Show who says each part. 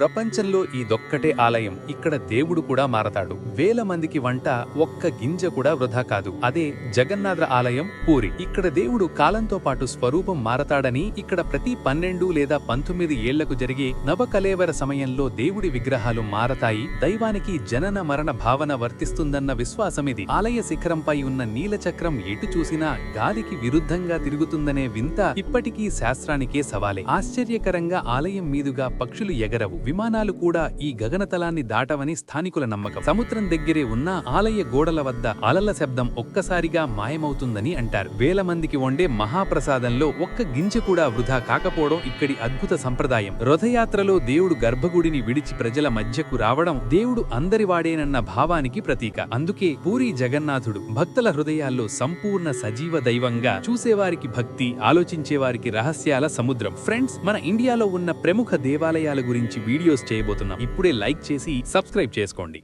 Speaker 1: ప్రపంచంలో ఇదొక్కటే ఆలయం. ఇక్కడ దేవుడు కూడా మారతాడు. వేల మందికి వంట ఒక్క గింజ కూడా వృధా కాదు. అదే జగన్నాథ ఆలయం పూరి. ఇక్కడ దేవుడు కాలంతో పాటు స్వరూపం మారతాడని ఇక్కడ ప్రతి పన్నెండు లేదా పంతొమ్మిది ఏళ్ళకు జరిగే నవకలేవర సమయంలో దేవుడి విగ్రహాలు మారతాయి. దైవానికి జనన మరణ భావన వర్తిస్తుందన్న విశ్వాసమిది ఆలయ శిఖరంపై ఉన్న నీలచక్రం ఎటు చూసినా గాలికి విరుద్ధంగా తిరుగుతుందనే వింత ఇప్పటికీ శాస్త్రానికే సవాలే. ఆశ్చర్యకరంగా ఆలయం మీదుగా పక్షులు ఎగరవు. విమానాలు కూడా ఈ గగనతలాన్ని దాటవని స్థానికుల నమ్మకం. సముద్రం దగ్గరే ఉన్న ఆలయ గోడల వద్ద అలల శబ్దం ఒక్కసారిగా మాయమవుతుందని అంటారు. వేల మందికి వండే మహాప్రసాదంలో ఒక్క గింజ కూడా వృధా కాకపోవడం ఇక్కడి అద్భుత సంప్రదాయం. రథయాత్రలో దేవుడు గర్భగుడిని విడిచి ప్రజల మధ్యకు రావడం దేవుడు అందరివాడేనన్న భావానికి ప్రతీక. అందుకే పూరి జగన్నాథుడు భక్తుల హృదయాల్లో సంపూర్ణ సజీవ దైవంగా చూసేవారికి భక్తి ఆలోచించేవారికి రహస్యాల సముద్రం. ఫ్రెండ్స్ మన ఇండియాలో ఉన్న ప్రముఖ దేవాలయాల గురించి వీడియోస్ చేయబోతున్నాం. ఇప్పుడే లైక్ చేసి సబ్స్క్రైబ్ చేసుకోండి.